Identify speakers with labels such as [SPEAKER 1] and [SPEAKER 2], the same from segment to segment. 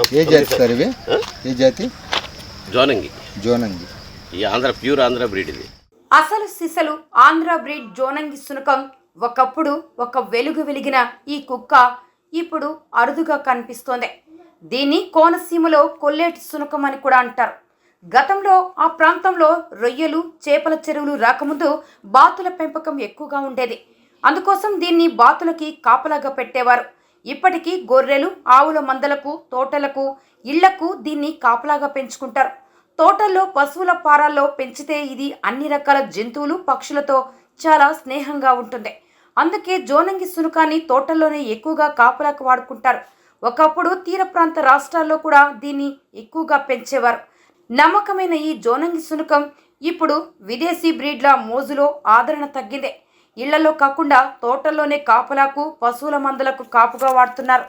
[SPEAKER 1] ఏ జాతి సార్ ఇవి? ఏ జాతి?
[SPEAKER 2] జోనంగి.
[SPEAKER 1] జోనంగి.
[SPEAKER 2] ఈ ఆంధ్ర ప్యూర్ ఆంధ్ర బ్రీడ్ ఇది.
[SPEAKER 3] అసలు సిసలు ఆంధ్ర బ్రీడ్ జోనంగి సునకం. ఒకప్పుడు ఒక వెలుగు వెలిగిన ఈ కుక్క ఇప్పుడు అరుదుగా కనిపిస్తోంది. దీన్ని కోనసీమలో కొల్లేటి సునకం అని కూడా అంటారు. గతంలో ఆ ప్రాంతంలో రొయ్యలు చేపల చెరువులు రాకముందు బాతుల పెంపకం ఎక్కువగా ఉండేది. అందుకోసం దీన్ని బాతులకి కాపలాగా పెట్టేవారు. ఇప్పటికీ గొర్రెలు ఆవుల మందలకు తోటలకు ఇళ్ళకు దీన్ని కాపలాగా పెంచుకుంటారు. తోటల్లో పశువుల పారాల్లో పెంచితే ఇది అన్ని రకాల జంతువులు పక్షులతో చాలా స్నేహంగా ఉంటుంది. అందుకే జోనంగి సునుకాన్ని తోటల్లోనే ఎక్కువగా కాపలాకు వాడుకుంటారు. ఒకప్పుడు తీర ప్రాంత రాష్ట్రాల్లో కూడా దీన్ని ఎక్కువగా పెంచేవారు. నమ్మకమైన ఈ జోనంగి సునుకం ఇప్పుడు విదేశీ బ్రీడ్ల మోజులో ఆదరణ తగ్గిందే. ఇళ్ళలో కాకుండా తోటల్లోనే కాపలాకు పశువుల మందలకు కాపుగా వాడుతున్నారు.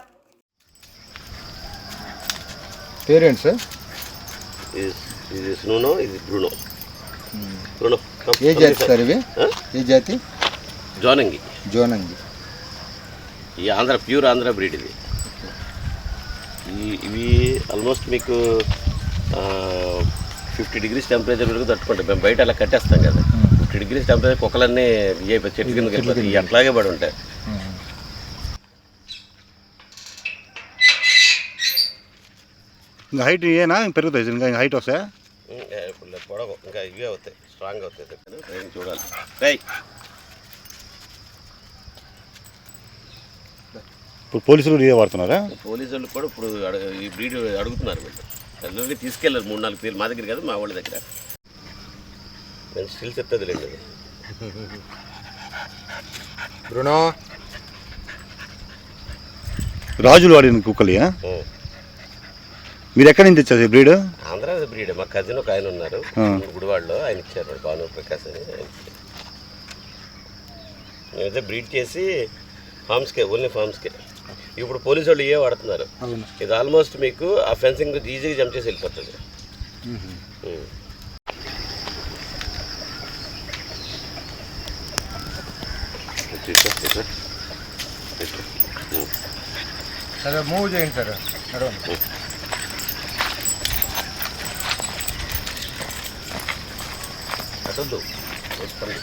[SPEAKER 1] పేరేంటి సార్?
[SPEAKER 2] ఇది స్నూనో ఇది బ్రూనో బ్రూనో
[SPEAKER 1] ఏ జాతి సార్ ఇవి?
[SPEAKER 2] ఆ?
[SPEAKER 1] ఏ జాతి?
[SPEAKER 2] జోనంగి.
[SPEAKER 1] జోనంగి.
[SPEAKER 2] ఈ ఆంధ్ర ప్యూర్ ఆంధ్ర బ్రీడ్ ఇది. ఇవి ఆల్మోస్ట్ మీకు ఫిఫ్టీ డిగ్రీస్ టెంపరేచర్ వరకు తట్టుకుంటాయి. మేము బయట అలా కట్టేస్తాం కదా. ఫిఫ్టీ డిగ్రీస్ టెంపరేచర్ కుక్కలన్నీ అయిపోయి చెట్టు కిందకి వెళ్ళిపోతాయి అట్లాగే పడి ఉంటాయి.
[SPEAKER 4] ఇంకా హైట్ ఏనా? పెరుగుతాయి ఇంకా ఇంకా హైట్ వస్తాయా?
[SPEAKER 2] ఇప్పుడు పొడవు ఇంకా ఇవే అవుతాయి స్ట్రాంగ్ అవుతాయి. చూడాలి. రై
[SPEAKER 4] ఇప్పుడు పోలీసులు ఇదే వాడుతున్నారా?
[SPEAKER 2] పోలీసు వాళ్ళు కూడా ఇప్పుడు ఈ బ్రీడ్ అడుగుతున్నారు వీళ్ళు. తీసుకెళ్ళారు మూడు నాలుగు తీరు మా దగ్గర కాదు మా వాళ్ళ దగ్గర. నేను స్టిల్ చెప్తుంది లేదు
[SPEAKER 1] బ్రునో.
[SPEAKER 4] రాజులు వాడిన కుక్కలి ఆ?
[SPEAKER 2] ఉం.
[SPEAKER 4] మీరు ఎక్కడి నుంచి తెచ్చారు బ్రీడ్?
[SPEAKER 2] ఆంధ్ర బ్రీడ్. మా కజిన్ ఒక ఆయన ఉన్నారు. గుడివాడలో ఆయన ఇచ్చారు భాను ప్రకాష్ అని. మేమైతే బ్రీడ్ చేసి ఫార్మ్స్కే ఓన్లీ ఫార్మ్స్కే ఇప్పుడు పోలీసు వాళ్ళు ఏ వాడుతున్నారు. ఇది ఆల్మోస్ట్ మీకు ఆ ఫెన్సింగ్ ఈజీగా జంప్ చేసి వెళ్ళిపోతుంది. ఉం. తీసుకో, తీసుకో. తీసుకో. ఉం.
[SPEAKER 1] సరే మూవ్ చేయండి సార్ నడవండి
[SPEAKER 2] అటొద్దు వస్తుంది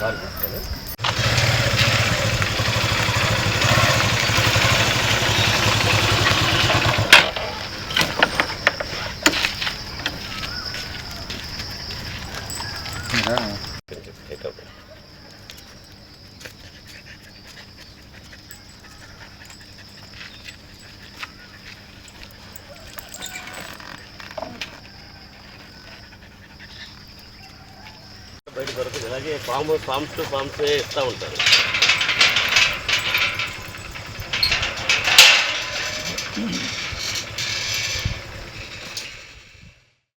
[SPEAKER 2] நல்லா இருக்கும் Yeah. బయట దొరకదు. ఇలాగే ఫామ్ ఫామ్స్ టు ఫామ్స్ ఇస్తూ ఉంటారు.